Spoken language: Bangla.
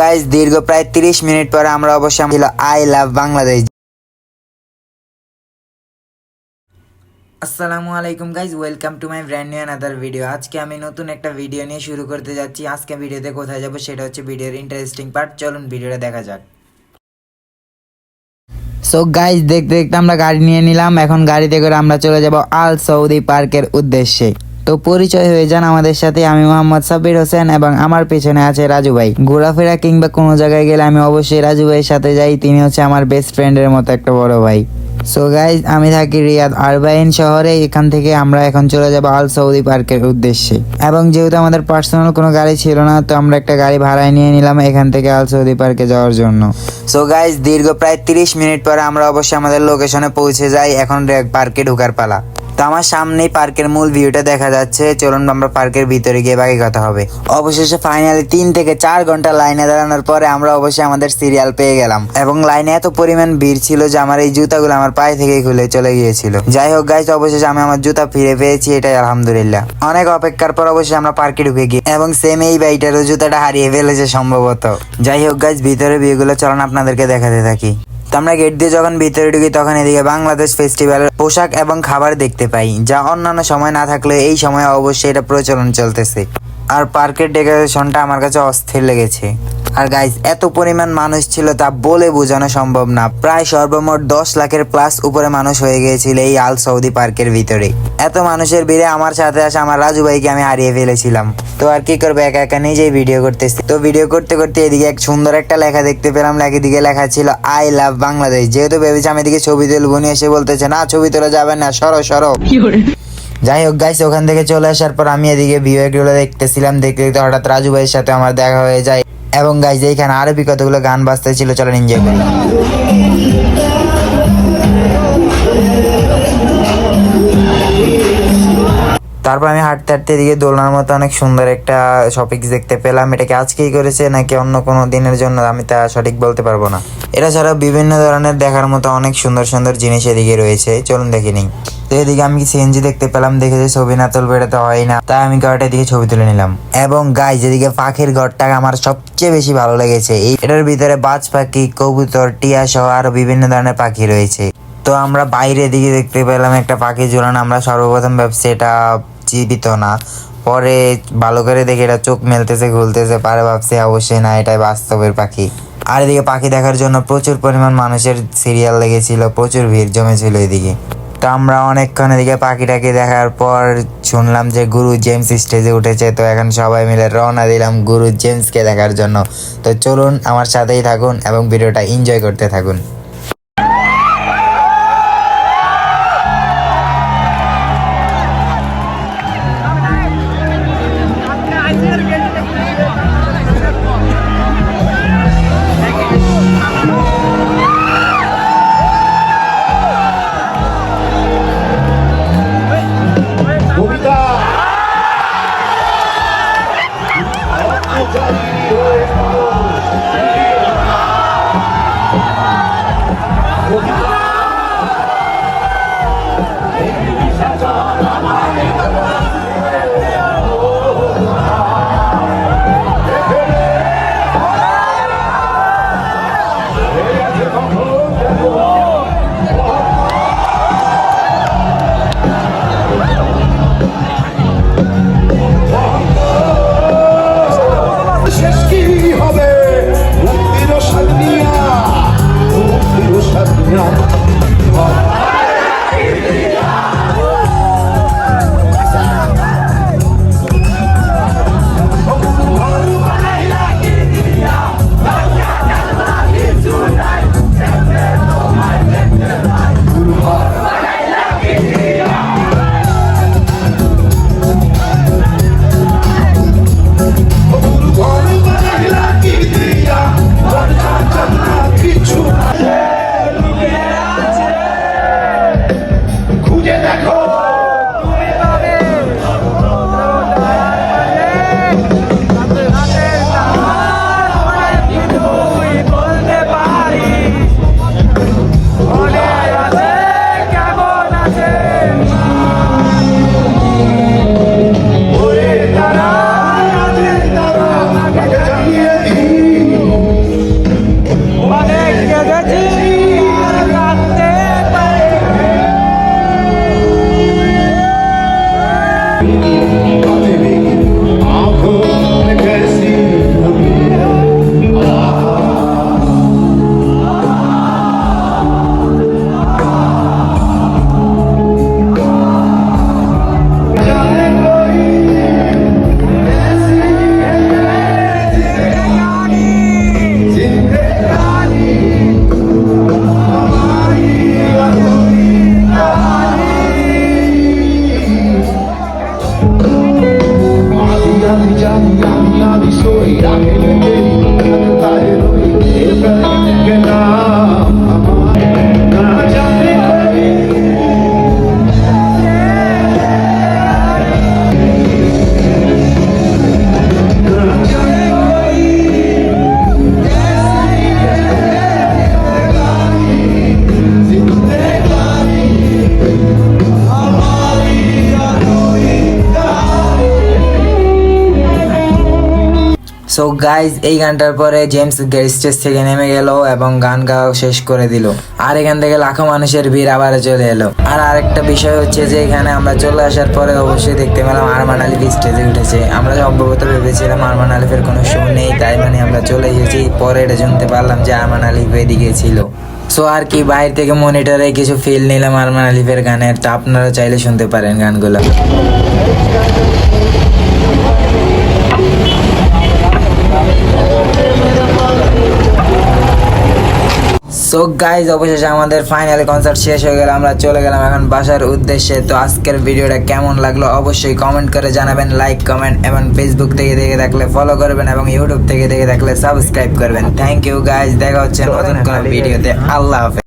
গাইজ দীর্ঘ প্রায় তিরিশ মিনিট পরে আমরা অবশ্যই ছিল আই লাভ বাংলাদেশ আসসালামু আলাইকুম guys welcome to my brand new another video আজকে আমি নতুন একটা ভিডিও নিয়ে শুরু করতে যাচ্ছি। আজকে ভিডিওতে কোথায় যাব সেটা হচ্ছে ভিডিওর ইন্টারেস্টিং পার্ট চলুন ভিডিওটা দেখা যাক। সো গাইজ দেখতে দেখতে আমরা গাড়ি নিয়ে নিলাম। এখন গাড়িতে করে আমরা চলে যাব আল সৌদি পার্কের উদ্দেশ্যে। তো পরিচয় হয়ে যান আমাদের সাথে আমি মোহাম্মদ সাব্বির হোসেন এবং আমার পেছনে আছে রাজু ভাই। ঘোরাফেরা কিংবা কোনো জায়গায় গেলে আমি অবশ্যই রাজু ভাইয়ের সাথে যাই, তিনি হচ্ছে আমার বেস্ট ফ্রেন্ডের মতো একটা বড় ভাই। সো গাইজ আমি থাকি রিয়াদ আরবাইন শহরে, এখান থেকে আমরা এখন চলে যাব আল সৌদি পার্কের উদ্দেশ্যে। এবং যেহেতু আমাদের পার্সোনাল কোনো গাড়ি ছিল না, তো আমরা একটা গাড়ি ভাড়ায় নিয়ে নিলাম এখান থেকে আল সৌদি পার্কে যাওয়ার জন্য। সো গাইজ দীর্ঘ প্রায় তিরিশ মিনিট পরে আমরা অবশ্যই আমাদের লোকেশনে পৌঁছে যাই, এখন পার্কে ঢোকার পালা। তো আমার সামনেই পার্কের মূল ভিউটা দেখা যাচ্ছে। চলুন আমরা পার্কের ভিতরে গিয়ে বাকি কথা হবে। অবশেষে ফাইনালি তিন থেকে চার ঘণ্টা লাইনে দাঁড়ানোর পরে আমরা অবশ্যই আমাদের সিরিয়াল পেয়ে গেলাম। এবং লাইনে এত পরিমাণ ভিড় ছিল যে আমার এই জুতাগুলো আমার পায়ে থেকে খুলে চলে গিয়েছিল। যাই হোক গাইজ অবশেষে আমি আমার জুতা ফিরে পেয়েছি, এটাই আলহামদুলিল্লাহ। অনেক অপেক্ষার পর অবশ্যই আমরা পার্কে ঢুকে গিয়ে এবং সেম এই বাইটারও জুতাটা হারিয়ে ফেলেছে সম্ভবত। যাই হোক গাইজ ভিতরে ভিউগুলো চলুন আপনাদেরকে দেখাতে থাকি। তো আমরা গেট দিয়ে যখন ভিতরে ঢুকি তখন এদিকে বাংলাদেশ ফেস্টিভ্যালের পোশাক এবং খাবার দেখতে পাই, যা অন্যান্য সময় না থাকলে এই সময় অবশ্যই এটা প্রচলন চলতেছে। আর পার্কের ডেকোরেশনটা আমার কাছে অস্থির লেগেছে। আর গাইজ এত পরিমাণ মানুষ ছিল তা বলে বোঝানো সম্ভব না। প্রায় সর্বমোট দশ লাখের প্লাস উপরে মানুষ হয়ে গিয়েছিল এই আল সৌদি পার্কের ভিতরে। এত মানুষের ভিড়ে আমার সাথে আসা আমার রাজু ভাইকে আমি হারিয়ে ফেলেছিলাম। তো আর কি করবে, একা একা নিজেই ভিডিও করতেছি। তো ভিডিও করতে করতে এদিকে এক সুন্দর একটা লেখা দেখতে পেলাম। লেখা দিকে লেখা ছিল আই লাভ বাংলাদেশ যেহেতু ভেবেছি আমি এদিকে ছবি তুলবো নিয়ে এসে বলতেছে, না, ছবি তোলা যাবে না, সরো সরো। যাই হোক গাইস ওখান থেকে চলে আসার পর আমি এদিকে ভিউ এগুলো দেখতেছিলাম দেখতে দেখতে হঠাৎ রাজু ভাইয়ের সাথে আমার দেখা হয়ে যায়। এবং গাইজ এইখানে আরবি কতগুলো গান বাজতে ছিল চলেন এনজয় করি। তারপর আমি হাঁটতে হাঁটতে এদিকে দোলনার মতো অনেক সুন্দর একটা শপিংস দেখতে পেলাম। এটাকে আজকেই করেছে নাকি অন্য কোনো দিনের জন্য? আমি তা সঠিক বলতে পারব না। এটা ছাড়া বিভিন্ন ধরনের দেখার মতো অনেক সুন্দর সুন্দর জিনিস এদিকে রয়েছে। চলুন দেখে নিই। তো এদিকে আমি সিএনজি দেখতে পেলাম? দেখে যে ছবি না তুলবো, এটা তো হয় না। তাই আমি ঘরটা দিকে ছবি তুলে নিলাম। এবং গাই যেদিকে পাখির ঘরটা আমার সবচেয়ে বেশি ভালো লেগেছে। এই এটার ভিতরে বাজ পাখি, কবুতর, টিয়া সহ আরও বিভিন্ন ধরনের পাখি রয়েছে। তো আমরা বাইরে দিকে দেখতে পেলাম একটা পাখি ঝুলানো। আমরা সর্বপ্রথম ভাবছি এটা জীবিত না। পরে ভালো করে দেখে এটা চোখ মেলতেছে ঘুলতেছে পারে ভাবছে অবশ্যই না, এটাই বাস্তবের পাখি। আর এদিকে পাখি দেখার জন্য প্রচুর পরিমাণ মানুষের সিরিয়াল লেগেছিল, প্রচুর ভিড় জমেছিল এদিকে। তো আমরা অনেকক্ষণ এদিকে পাখিটাকে দেখার পর শুনলাম যে গুরু জেমস স্টেজে উঠেছে। তো এখন সবাই মিলে রওনা দিলাম গুরু জেমসকে দেখার জন্য। তো চলুন আমার সাথেই থাকুন এবং ভিডিওটা এনজয় করতে থাকুন। সো গাইজ এই গানটার পরে জেমস স্টেজ থেকে নেমে গেল এবং গান গাওয়া শেষ করে দিল। আর এখান থেকে লাখো মানুষের ভিড় আবার চলে এলো। আর আরেকটা বিষয় হচ্ছে যে এখানে আমরা চলে আসার পরে অবশ্যই দেখতে পেলাম আরমান আলিফ স্টেজে উঠেছে। আমরা সম্ভবত ভেবেছিলাম আরমান আলিফের কোনো শো নেই, তাই মানে আমরা চলে এসেছি। পরে এটা শুনতে পারলাম যে আরমান আলিফ এদিকে ছিল। সো আর কি, বাইরে থেকে মনিটরে কিছু ফিল নিলাম আরমান আলিফের গানের। তা আপনারা চাইলে শুনতে পারেন গানগুলো। সো গাইজ অবশেষে আমাদের ফাইনাল কনসার্ট শেষ হয়ে গেল আমরা চলে গেলাম এখন বাসার উদ্দেশ্যে। তো আজকের ভিডিওটা কেমন লাগল অবশ্যই কমেন্ট করে জানাবেন লাইক কমেন্ট এবং ফেসবুক থেকে দেখে থাকলে ফলো করবেন এবং ইউটিউব থেকে দেখে থাকলে সাবস্ক্রাইব করবেন। থ্যাংক ইউ গাইজ দেখা হচ্ছে নতুন কোনো ভিডিওতে। আল্লাহ হাফেজ।